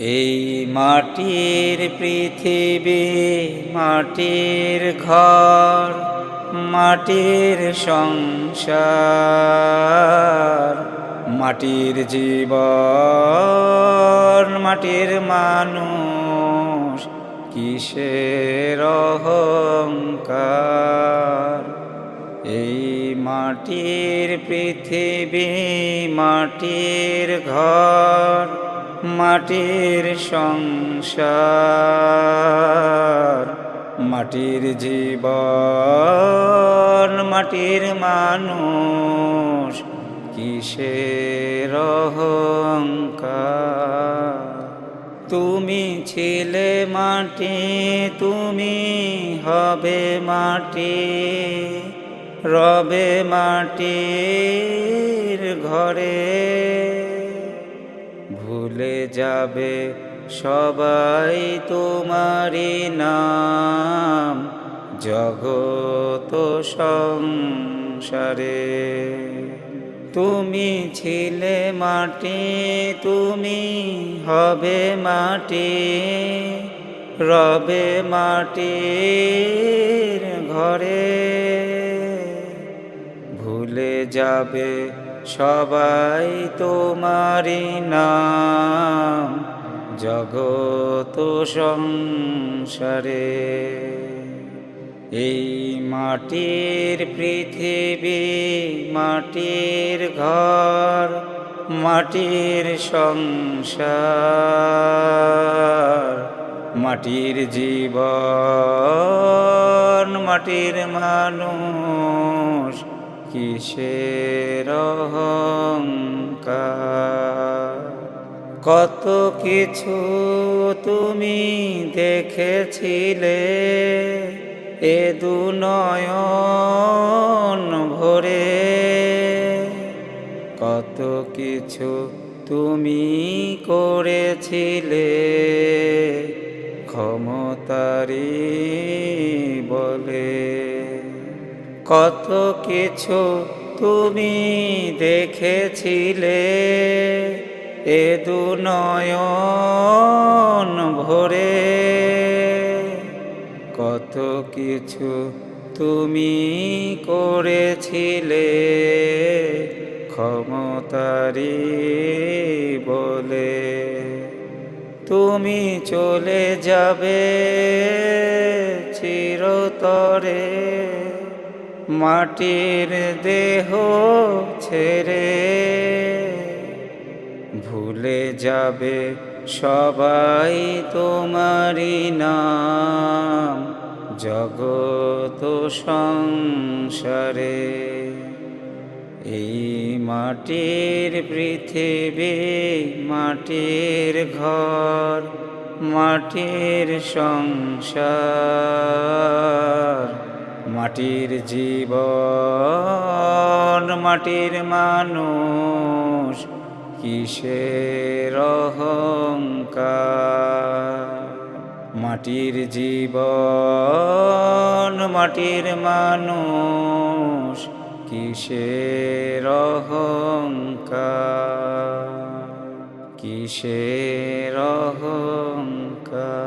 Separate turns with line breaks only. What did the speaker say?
এই মাটির পৃথিবী, মাটির ঘর, মাটির সংসার। মাটির জীবন, মাটির মানুষ, কিসের অহংকার? এই মাটির পৃথিবী, মাটির ঘর মাটির সংসার, মাটির জীবন, মাটির মানুষ, কিসের তুমি ছিলে মাটি, তুমি হবে মাটি, রবে মাটির ঘরে। ভুলে যাবে সবাই তোমারি নাম জগত সংসারে। তুমি ছিলে মাটি, তুমি হবে মাটি, রবে মাটির ঘরে। ভুলে যাবে সবাই তোমারি নাম জগত সংসারে। এই মাটির পৃথিবী, মাটির ঘর, মাটির সংসার। মাটির জীবন, মাটির মানুষ কিসের কত কিছু তুমি দেখেছিলে, এ দু নয়ন ভরে। কত কিছু তুমি করেছিলে ক্ষমতারি বলে। কত কিছু তুমি দেখেছিলে। এ দু নয়ন ভরে। কত কিছু তুমি করেছিলে। ক্ষমতারি বলে। তুমি চলে যাবে চিরতরে। মাটির দেহ ছেড়ে ভুলে যাবে সবাই তোমারি নাম, জগত সংসারে। এই মাটির পৃথিবী, মাটির ঘর, মাটির সংসার। মাটির জীবন মাটির মানুষ কিসের মাটির জীবন মাটির মানুষ কিসের অহংকার? কিসের অহংকার?